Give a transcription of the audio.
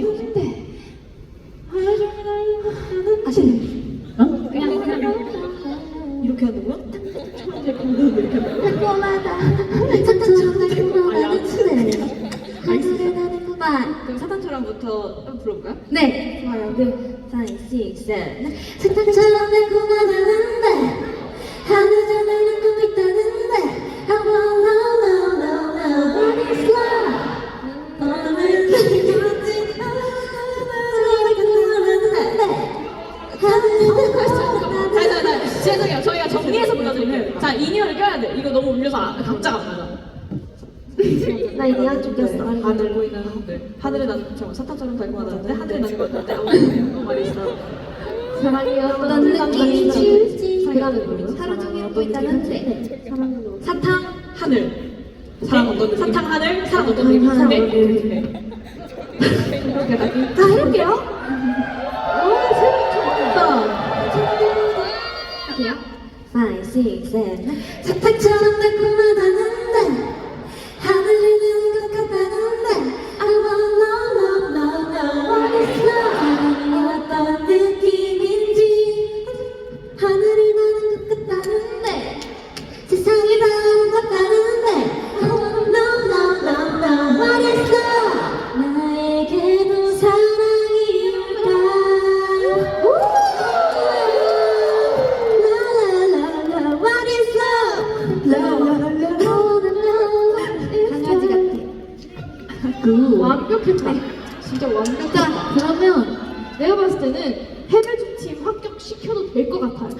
종일 달리고 아시네. 어? 그냥 그냥 이렇게 하는 거야? 처음 달콤하다 이렇게 하는 거야? 달콤하다. 사탕처럼 달콤하다는 춤에 나는구만. 그럼 사탕처럼부터 한번 불러볼까요? 네. 좋아요. 네. 5, 6, 7. 사탕처 인이어를 껴야 돼. 이거 너무 울려서 아- 각자가 안 맞아. 나 이제 한쪽 꼈어. 하늘 보이는 하늘. 하늘에 나는 저 사탕처럼 달콤하다는데 하늘에 나는 것 같은데 아무 말이 있어. 사랑이 어떤 사랑은 뭐예요? 하루 종일 웃고 있다는데 사랑은 사탕 하늘. 사랑 어떤 느낌? 사탕 하늘, 사랑 어떤 느낌? 사랑 네. 어떤 느낌? 네. 이렇게 다다 해볼게요. 오, 세상 좋다. 할게요. 5, 6, 7 사탕처럼 달콤하 강아지 같아 완벽했다. 진짜 완벽했다. 자 그러면 내가 봤을 때는 해외 중팀 합격 시켜도 될 것 같아요.